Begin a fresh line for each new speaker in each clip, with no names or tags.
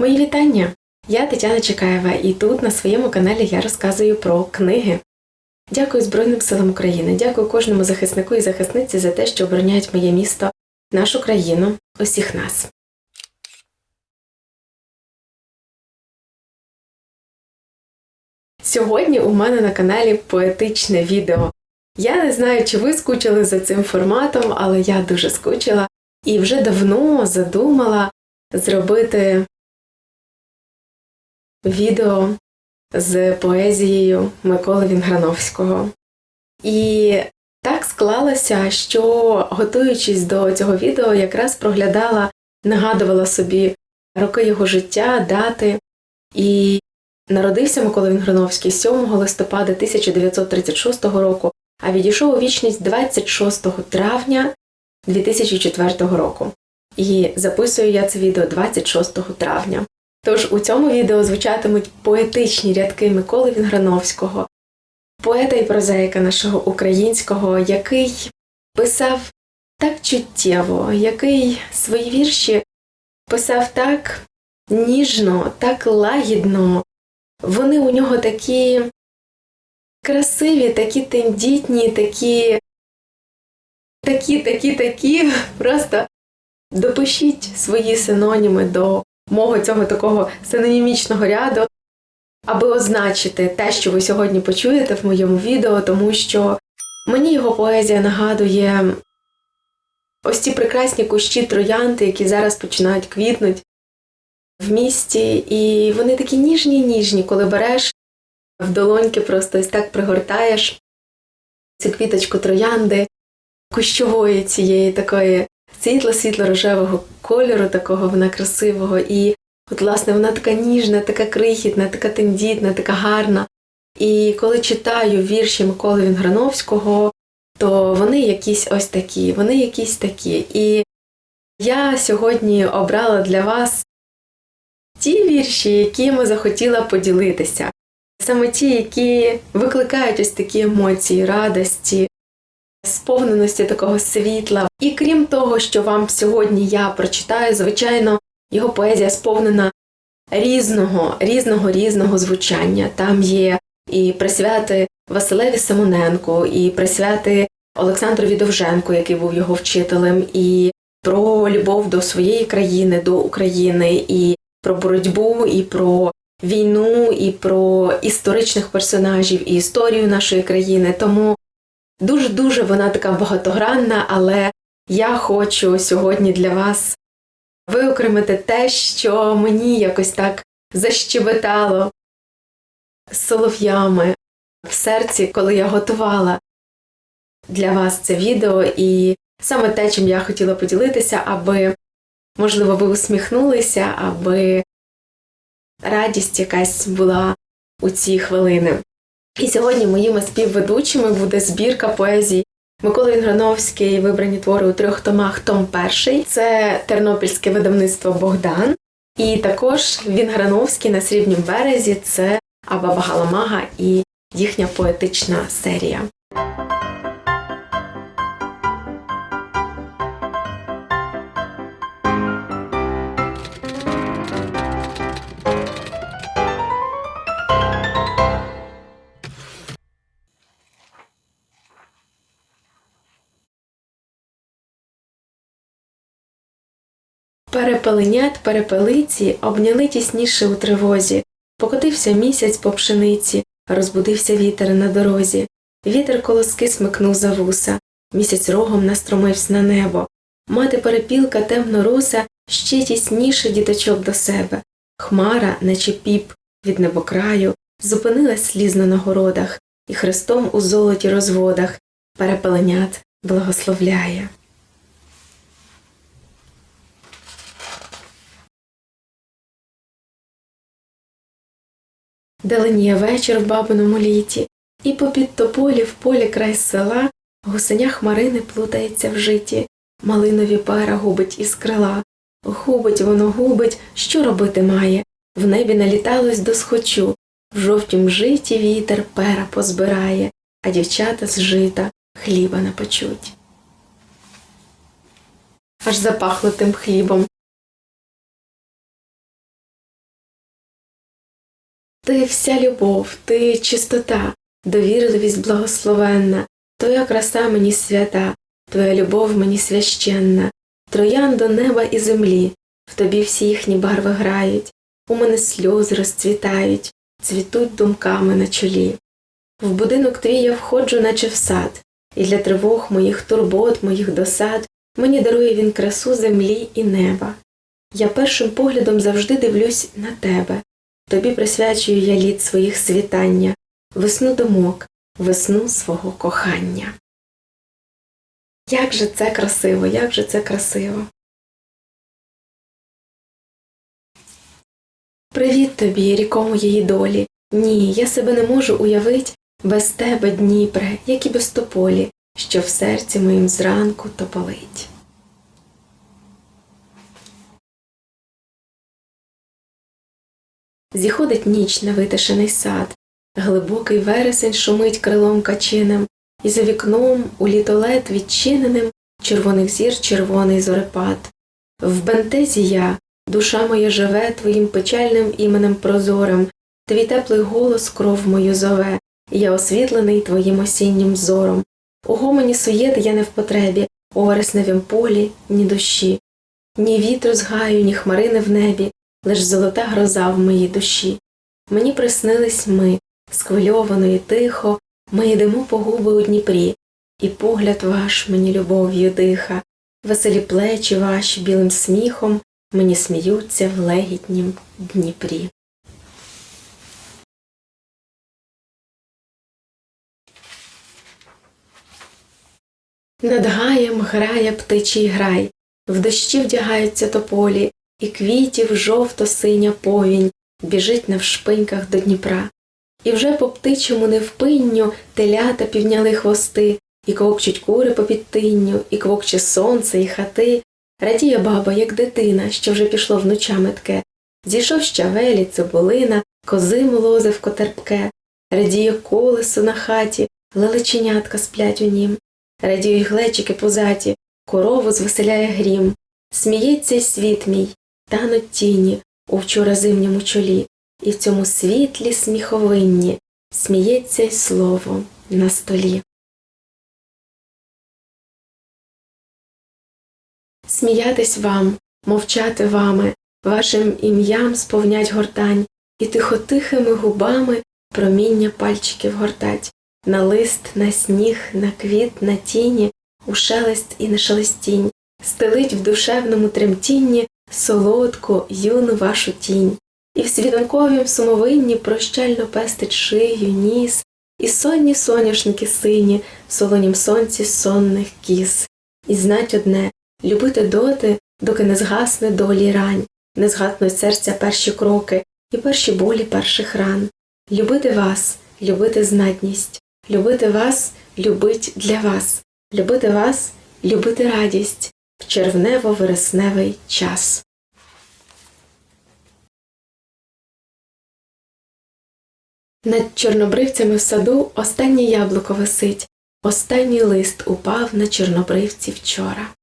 Мої вітання! Я Тетяна Чекаєва, і тут на своєму каналі я розказую про книги. Дякую Збройним силам України, дякую кожному захиснику і захисниці за те, що обороняють моє місто, нашу країну, усіх нас. Сьогодні у мене на каналі поетичне відео. Я не знаю, чи ви скучили за цим форматом, але я дуже скучила і вже давно задумала зробити відео з поезією Миколи Вінграновського. І так склалося, що, готуючись до цього відео, якраз проглядала, нагадувала собі роки його життя, дати. І народився Микола Вінграновський 7 листопада 1936 року, а відійшов у вічність 26 травня 2004 року. І записую я це відео 26 травня. Тож у цьому відео звучатимуть поетичні рядки Миколи Вінграновського, поета і прозаїка нашого українського, який писав так чуттєво, який свої вірші писав так ніжно, так лагідно. Вони у нього такі красиві, такі тендітні, такі, такі, такі, такі. Просто допишіть свої синоніми до мого цього такого синонімічного ряду, аби означити те, що ви сьогодні почуєте в моєму відео, тому що мені його поезія нагадує ось ці прекрасні кущі троянди, які зараз починають квітнути в місті, і вони такі ніжні, ніжні, коли береш в долоньки, просто ось так пригортаєш цю квіточку троянди, кущової цієї такої світло-світло-рожевого кольору, такого вона красивого. І от, власне, вона така ніжна, така крихітна, така тендітна, така гарна. І коли читаю вірші Миколи Вінграновського, то вони якісь ось такі, вони якісь такі. І я сьогодні обрала для вас ті вірші, якими захотіла поділитися. Саме ті, які викликають ось такі емоції, радості, сповненості такого світла. І крім того, що вам сьогодні я прочитаю, звичайно, його поезія сповнена різного, різного, різного звучання. Там є і присвяти Василеві Симоненку, і присвяти Олександрові Довженку, який був його вчителем, і про любов до своєї країни, до України, і про боротьбу, і про війну, і про історичних персонажів, і історію нашої країни. Тому Дуже-дуже вона така багатогранна, але я хочу сьогодні для вас виокремити те, що мені якось так защебетало солов'ями в серці, коли я готувала для вас це відео, і саме те, чим я хотіла поділитися, аби, можливо, ви усміхнулися, аби радість якась була у ці хвилини. І сьогодні моїми співведучими буде збірка поезій Миколи Вінграновський, вибрані твори у трьох томах. Том перший це тернопільське видавництво Богдан, і також Вінграновський на срібнім березі це Аба Галамага і їхня поетична серія. Перепеленят перепелиці обняли тісніше у тривозі, покотився місяць по пшениці, розбудився вітер на дорозі. Вітер колоски смикнув за вуса, місяць рогом настромився на небо. Мати перепілка темно-роса ще тісніше діточок до себе. Хмара, наче піп, від небокраю, зупинилась слізно на городах, і хрестом у золоті розводах перепеленят благословляє. Даленіє вечір в бабиному літі, і попід тополі в полі край села гусеня хмарини плутається в житті, малинові пера губить із крила. Губить воно губить, що робити має. В небі наліталось до схочу, в жовтім житі вітер пера позбирає, а дівчата з жита хліба напечуть. Аж запахло тим хлібом, Ти вся любов, ти чистота, довірливість благословенна, Твоя краса мені свята, Твоя любов мені священна, троян до неба і землі, в тобі всі їхні барви грають, у мене сльози розцвітають, цвітуть думками на чолі. В будинок твій я входжу, наче в сад, і для тривог моїх турбот, моїх досад мені дарує він красу землі і неба. Я першим поглядом завжди дивлюсь на тебе, тобі присвячую я літ своїх світання, весну думок, весну свого кохання. Як же це красиво, як же це красиво. Привіт тобі, ріко моєї долі. Ні, я себе не можу уявить без тебе, Дніпре, як і без тополі, що в серці моїм зранку тополить. Зіходить ніч на витишений сад, глибокий вересень шумить крилом качиним, і за вікном у літолет відчиненим червоних зір червоний зорепад. В бентезі я, душа моя живе твоїм печальним іменем прозорим, твій теплий голос кров мою зове, я освітлений твоїм осіннім зором. У гомоні суєт я не в потребі, у вересневім полі ні душі, ні вітру з гаю, ні хмарини в небі, лиш золота гроза в моїй душі. Мені приснились ми, схвильовано і тихо, ми йдемо по губи у Дніпрі, і погляд ваш мені любов'ю диха, веселі плечі ваші білим сміхом мені сміються в легітнім Дніпрі. Над гаєм грає птичий грай, в дощі вдягаються тополі, і квітів жовто-синя повінь біжить навшпиньках до Дніпра. І вже по птичому невпинню телята півняли хвости, і квокчуть кури по підтинню, і квокче сонце, і хати. Радіє баба, як дитина, що вже пішло вночами тке. Зійшов щавелі, цибулина, кози молозивко терпке, радіє колесо на хаті, лелеченятка сплять у нім, радіють глечики позаті, корову звеселяє грім, сміється й світ мій, тануть тіні у вчора зимньому чолі, і в цьому світлі сміховинні сміється й слово на столі. Сміятись вам, мовчати вами, вашим ім'ям сповнять гортань, і тихотихими губами проміння пальчиків гортать, на лист, на сніг, на квіт, на тіні, у шелест і не шелестінь, стелить в душевному тремтінні солодку, юну вашу тінь, і в світанковім сумовинні прощально пестить шию, ніс, і сонні соняшники сині в солонім сонці сонних кіс. І знать одне любити доти, доки не згасне долі рань, не згаснуть серця перші кроки і перші болі перших ран. Любити вас, любити знатність, любити вас, любить для вас, любити вас, любити радість в червнево-вересневий час. Над чорнобривцями в саду останнє яблуко висить, останній лист упав на чорнобривці вчора.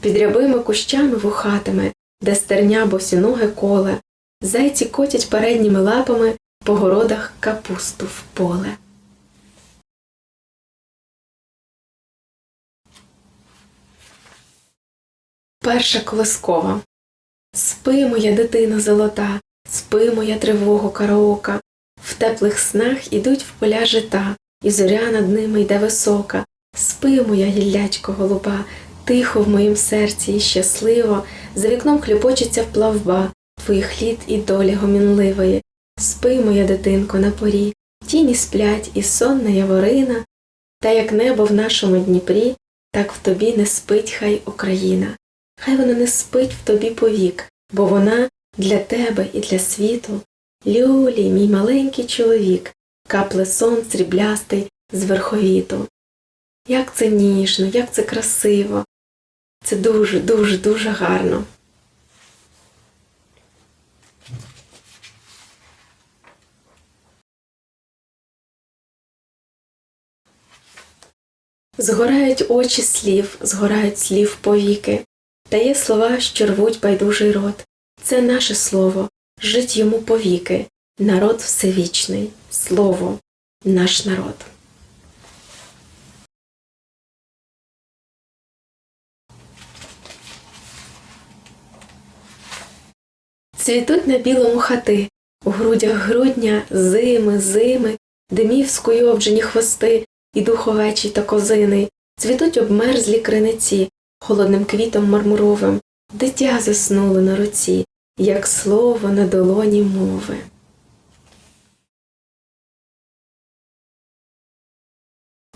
Під рябими кущами вухатими, де стерня босіноге коле, зайці котять передніми лапами по городах капусту в поле. Перша колискова Спи, моя дитина золота, спи, моя тривого караока, в теплих снах ідуть в поля жита, і зоря над ними йде висока. Спи, моя гіллячко голуба, тихо в моїм серці і щасливо, за вікном хлюпочеться вплавба твоїх літ і долі гомінливої. Спи, моя дитинко, на порі, тіні сплять, і сонна яворина, та як небо в нашому Дніпрі, так в тобі не спить хай Україна. Хай вона не спить в тобі повік, бо вона для тебе і для світу. Люлі, мій маленький чоловік, капле сон сріблястий з верховіту. Як це ніжно, як це красиво. Це дуже, дуже, дуже гарно. Згорають очі слів, згорають слів повіки, та є слова, що рвуть байдужий рот. Це наше слово, жить йому повіки, народ всевічний, слово, наш народ. Цвітуть на білому хати, у грудях грудня зими, зими, димів скуйовджені хвости. І духовечі та козини, цвітуть обмерзлі криниці, холодним квітом мармуровим, дитя заснуло на руці, як слово на долоні мови.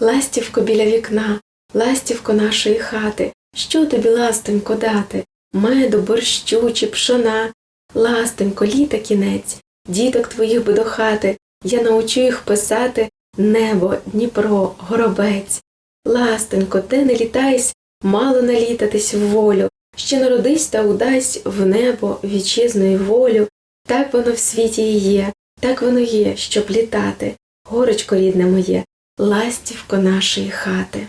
Ластівко біля вікна, ластівко нашої хати, що тобі, ластонько, дати? Меду, борщу чи пшона, ластонько, літа кінець, діток твоїх би до хати, я научу їх писати небо, Дніпро, горобець. Ластонько, ти не літайсь, мало налітатись в волю, ще народись та удась в небо вітчизну і волю. Так воно в світі і є, так воно є, щоб літати, горочко рідне моє, ластівко нашої хати.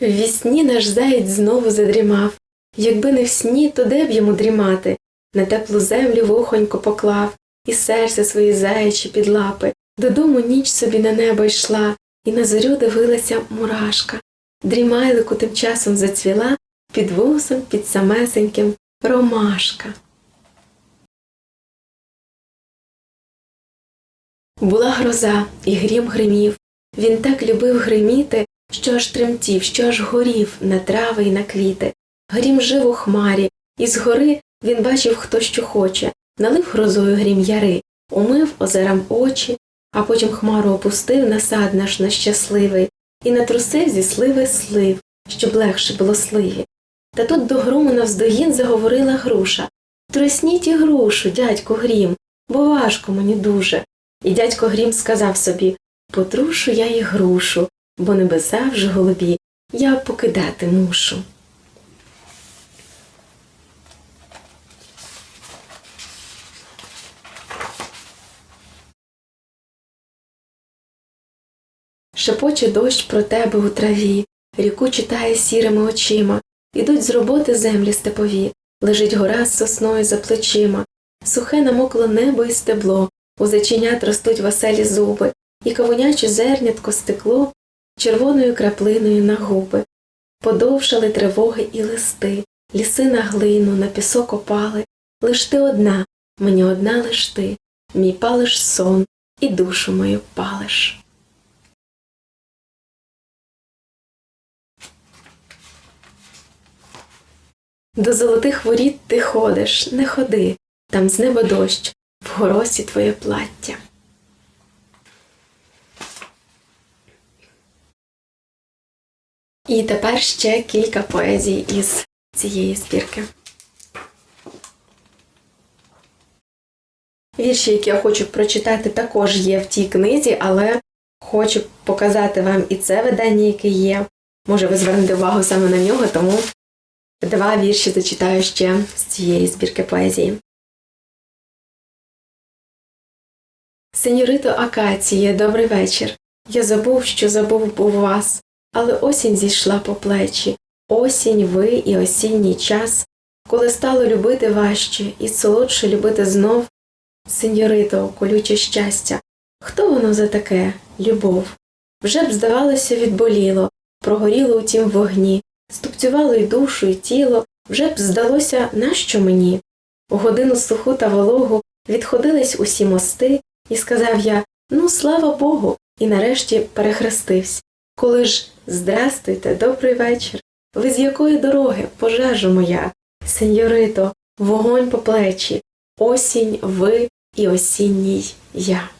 Ввісні наш заєць знову задрімав. Якби не в сні, то де б йому дрімати? На теплу землю вухонько поклав, і серце свої заячі під лапи. Додому ніч собі на небо йшла, і на зорю дивилася мурашка. Дрімайлику тим часом зацвіла під вусом, під самесеньким ромашка. Була гроза, і грім гримів. Він так любив гриміти, що аж тремтів, що аж горів на трави й на квіти. Грім жив у хмарі, і згори він бачив, хто що хоче, налив грозою грім яри, умив озерам очі, а потім хмару опустив на сад наш нещасливий і натрусив зі сливи слив, щоб легше було сливі. Та тут до грому навздогін заговорила груша Трусніть і грушу, дядько Грім, бо важко мені дуже. І дядько Грім сказав собі Потрушу я і грушу, бо небеса вже голубі, я покидати мушу. Шепоче дощ про тебе у траві, ріку читає сірими очима, ідуть з роботи землі степові, лежить гора з сосною за плечима, сухе намокло небо і стебло, у заченят ростуть веселі зуби, і кавуняче зернятко стекло червоною краплиною на губи. Подовшали тривоги і листи, ліси на глину, на пісок опали. Лиш ти одна, мені одна лиш ти, мій палиш сон, і душу мою палиш. До золотих воріт ти ходиш, не ходи, там з неба дощ, в горосі твоє плаття. І тепер ще кілька поезій із цієї збірки. Вірші, які я хочу прочитати, також є в тій книзі, але хочу показати вам і це видання, яке є. Може, ви звернете увагу саме на нього, тому два вірші зачитаю ще з цієї збірки поезії. Сеньорито Акація, добрий вечір. Я забув, що забув був вас, але осінь зійшла по плечі. Осінь, ви і осінній час, коли стало любити важче і солодше любити знов. Сеньорито, колюче щастя, хто воно за таке, любов? Вже б, здавалося, відболіло, прогоріло у тім вогні, ступцювало й душу, й тіло, вже б здалося, нащо мені? У годину суху та вологу відходились усі мости, і сказав я ну, слава Богу, і нарешті перехрестився. Коли ж здрастуйте, добрий вечір. Ви з якої дороги, пожежа моя, сеньорито, вогонь по плечі, осінь ви і осінній я.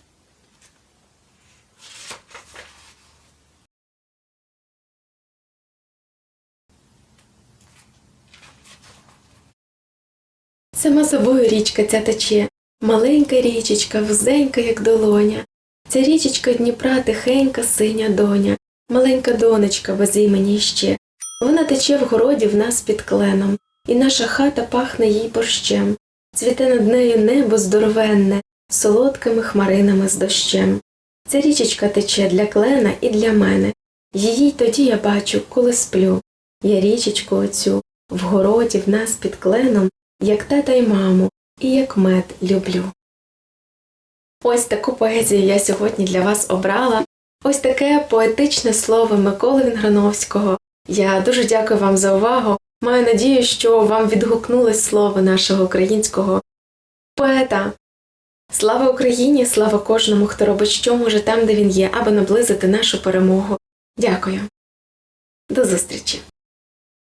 Сама собою річка ця тече, маленька річечка, вузенька, як долоня. Ця річечка Дніпра тихенька синя доня, маленька донечка без імені ще. Вона тече в городі в нас під кленом, і наша хата пахне їй борщем. Цвіте над нею небо здоровенне, солодкими хмаринами з дощем. Ця річечка тече для клена і для мене, Її тоді я бачу, коли сплю. Я річечку оцю в городі в нас під кленом, як тата й маму, і як мед люблю. Ось таку поезію я сьогодні для вас обрала. Ось таке поетичне слово Миколи Вінграновського. Я дуже дякую вам за увагу. Маю надію, що вам відгукнулось слово нашого українського поета. Слава Україні! Слава кожному, хто робить що може там, де він є, аби наблизити нашу перемогу. Дякую. До зустрічі!